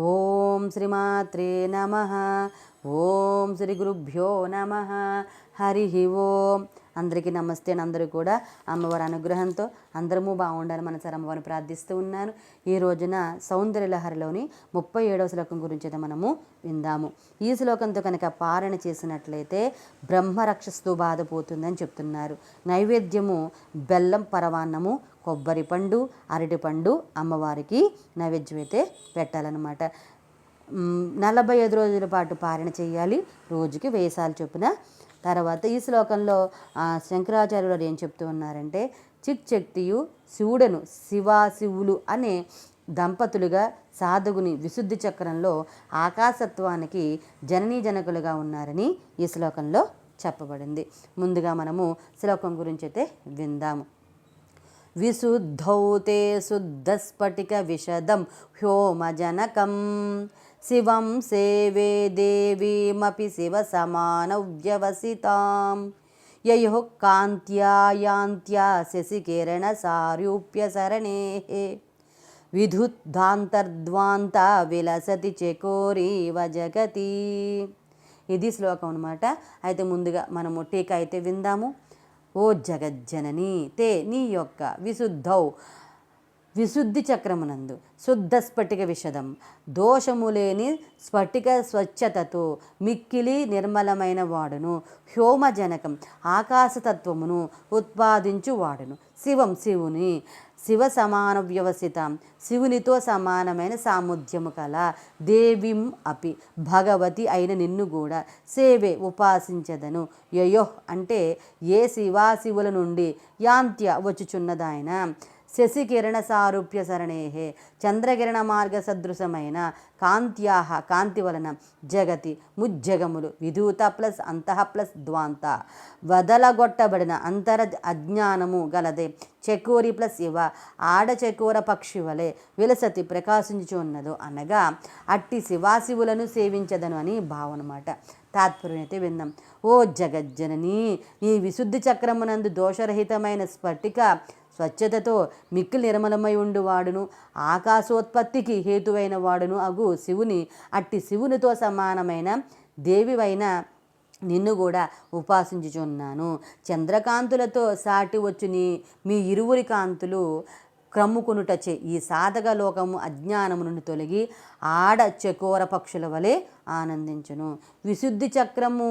ఓం శ్రీమాత్రే నమ ఓం శ్రీ గురుభ్యో నమ హరి ఓం అందరికీ నమస్తే అని అందరూ కూడా అమ్మవారి అనుగ్రహంతో అందరము బాగుండాలి మన అమ్మవారిని ప్రార్థిస్తూ ఉన్నాను. ఈ రోజున సౌందర్య లహరిలోని ముప్పై ఏడవ శ్లోకం గురించి అయితే మనము విందాము. ఈ శ్లోకంతో కనుక పారణ చేసినట్లయితే బ్రహ్మరక్షస్తూ బాధపోతుందని చెప్తున్నారు. నైవేద్యము బెల్లం పరవాన్నము కొబ్బరి పండు అరటిపండు అమ్మవారికి నైవేద్యం అయితే పెట్టాలన్నమాట నలభై ఐదు రోజుల పాటు పారణ చేయాలి. రోజుకి వేసాలు చొప్పున తర్వాత ఈ శ్లోకంలో శంకరాచార్యులు ఏం చెప్తూ ఉన్నారంటే చిక్శక్తియు శివుడను శివ శివులు అనే దంపతులుగా సాధకుని విశుద్ధి చక్రంలో ఆకాశత్వానికి జననీ జనకులుగా ఉన్నారని ఈ శ్లోకంలో చెప్పబడింది. ముందుగా మనము శ్లోకం గురించి అయితే విందాము. విశుద్ధౌతే శుద్ధ శుద్ధస్ఫటిక విషదం హ్యోమజనకం శివం సేవే దేవీమపి శివ సమానవ్యవసితాం యయో కాంత్యాయాంత్యా శశికిరణ సారూప్య సరణే విధుద్ధాంతర్ద్వాంత విలసతి చకోరీవ జగతి. ఇది శ్లోకం అనమాట అయితే ముందుగా మనము టీకా అయితే విందాము. ఓ జగజ్జనని తే నీ యొక్క విశుద్ధౌ విశుద్ధి చక్రమునందు శుద్ధ స్ఫటిక విషదం దోషము లేని స్ఫటిక స్వచ్ఛతతో మిక్కిలి నిర్మలమైన వాడును హ్యోమజనకం ఆకాశతత్వమును ఉత్పాదించు వాడును శివం శివుని శివ సమాన వ్యవసితం శివునితో సమానమైన సాముధ్యము కల దేవిం అపి భగవతి అయిన నిన్ను కూడా సేవే ఉపాసించదను. యయో అంటే ఏ శివాశివుల నుండి యాంత్య వచ్చుచున్నదాయన శశికిరణ సారూప్య సరణేహే చంద్రకిరణ మార్గ సదృశమైన కాంత్యాహ కాంతి వలన జగతి ముజ్జగములు విధూత ప్లస్ అంతః ప్లస్ ద్వాంత వదలగొట్టబడిన అంతర అజ్ఞానము గలదే చకోరి ప్లస్ ఇవ. ఆడ చకోర పక్షి వలె విలసతి ప్రకాశించుచున్నదో అనగా అట్టి శివాశివులను సేవించదను అని భావనమాట. తాత్పర్యం అయితే విన్నాం ఓ జగజ్జనని నీ విశుద్ధి చక్రమునందు దోషరహితమైన స్ఫటిక స్వచ్ఛతతో మిక్కిలి నిర్మలమై ఉండువాడును ఆకాశోత్పత్తికి హేతువైన వాడును అగు శివుని. అట్టి శివునితో సమానమైన దేవివైన నిన్ను కూడా ఉపాసించుచున్నాను. చంద్రకాంతులతో సాటి వచ్చుని మీ ఇరువురి కాంతులు క్రమ్ముకొనుటచే ఈ సాధక లోకము అజ్ఞానమును తొలగి ఆడ చకోర పక్షుల వలె ఆనందించును. విశుద్ధి చక్రము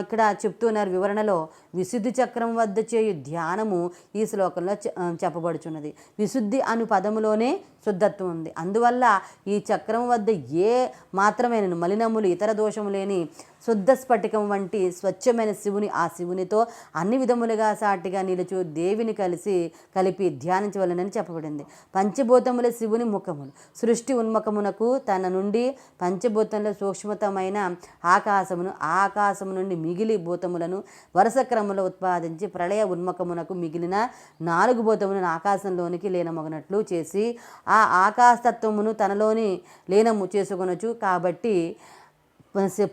ఇక్కడ చెప్తున్నారు వివరణలో విశుద్ధి చక్రం వద్ద చేయు ధ్యానము ఈ శ్లోకంలో చె- చెప్పబడుచున్నది. విశుద్ధి అను పదములోనే శుద్ధత్వం ఉంది. అందువల్ల ఈ చక్రం వద్ద ఏ మాత్రమైన మలినములు ఇతర దోషము లేని శుద్ధ స్ఫటికం వంటి స్వచ్ఛమైన శివుని ఆ శివునితో అన్ని విధములుగా సాటిగా నిలుచు దేవిని కలిసి కలిపి ధ్యానించవలనని చెప్పబడింది. పంచభూతముల శివుని ముఖములు. సృష్టి ఉన్ముఖమునకు తన నుండి పంచభూతంలో సూక్ష్మతమైన ఆకాశమును ఆ ఆకాశము నుండి మిగిలి భూతములను వరుస క్రమంలో ఉత్పాదించి ప్రళయ ఉన్ముఖమునకు మిగిలిన నాలుగు భూతములను ఆకాశంలోనికి లీనమగినట్లు చేసి ఆ ఆకాశతత్వమును తనలోని లీనము చేసుకొనొచ్చు కాబట్టి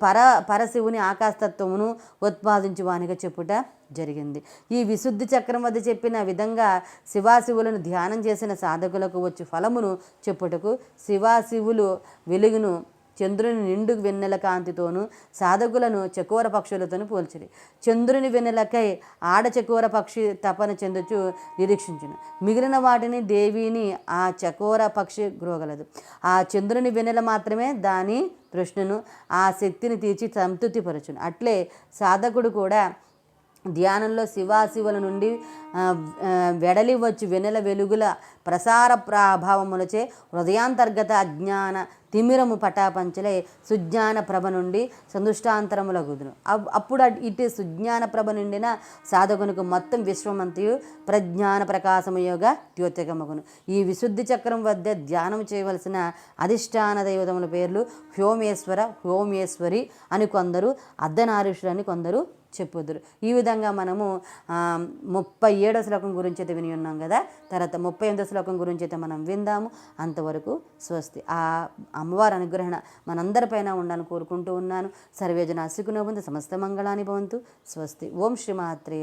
పర పరశివుని ఆకాశతత్వమును ఉత్పాదించువానిగా చెప్పుట జరిగింది. ఈ విశుద్ధి చక్రం వద్ద చెప్పిన విధంగా శివాశివులను ధ్యానం చేసిన సాధకులకు వచ్చి ఫలమును చెప్పుటకు శివాశివులు వెలుగును చంద్రుని నిండు వెన్నెల కాంతితోనూ సాధకులను చకోర పక్షులతోనూ పోల్చిరి. చంద్రుని వెన్నెలకై ఆడ చకోర పక్షి తపన చెందుచు నిరీక్షించును. మిగిలిన వాటిని దేవిని ఆ చకోర పక్షి గ్రోగలదు ఆ చంద్రుని వెన్నెల మాత్రమే దాని ప్రశ్నను ఆ శక్తిని తీర్చి సంతృప్తిపరచును. అట్లే సాధకుడు కూడా ధ్యానంలో శివాశివుల నుండి వెడలి వచ్చి వెన్నెల వెలుగుల ప్రసార ప్రభావములచే హృదయాంతర్గత అజ్ఞాన తిమిరము పటాపంచలే సుజ్ఞాన ప్రభ నుండి సందుష్టాంతరములగుదును అప్- అప్పుడు ఇటు సుజ్ఞాన ప్రభ నిండిన సాధకునికి మొత్తం విశ్వమంతయు ప్రజ్ఞాన ప్రకాశము యోగ ద్యోతకమగును ఈ విశుద్ధి చక్రం వద్ద ధ్యానం చేయవలసిన అధిష్టాన దైవతముల పేర్లు హ్యోమేశ్వర హ్యోమేశ్వరి అని కొందరు అర్ధనారీషుడు అని కొందరు చెప్పుదురు. ఈ విధంగా మనము ముప్పై ఏడో శ్లోకం గురించి అయితే విని ఉన్నాం కదా? తర్వాత ముప్పై ఎనిమిదో శ్లోకం గురించి అయితే మనం విందాము. అంతవరకు స్వస్తి. ఆ అమ్మవారి అనుగ్రహణ మనందరిపైన ఉండాలని కోరుకుంటూ ఉన్నాను. సర్వేజన సుఖనోబంధ సమస్త మంగళాని భవంతు. స్వస్తి. ఓం శ్రీమాత్రే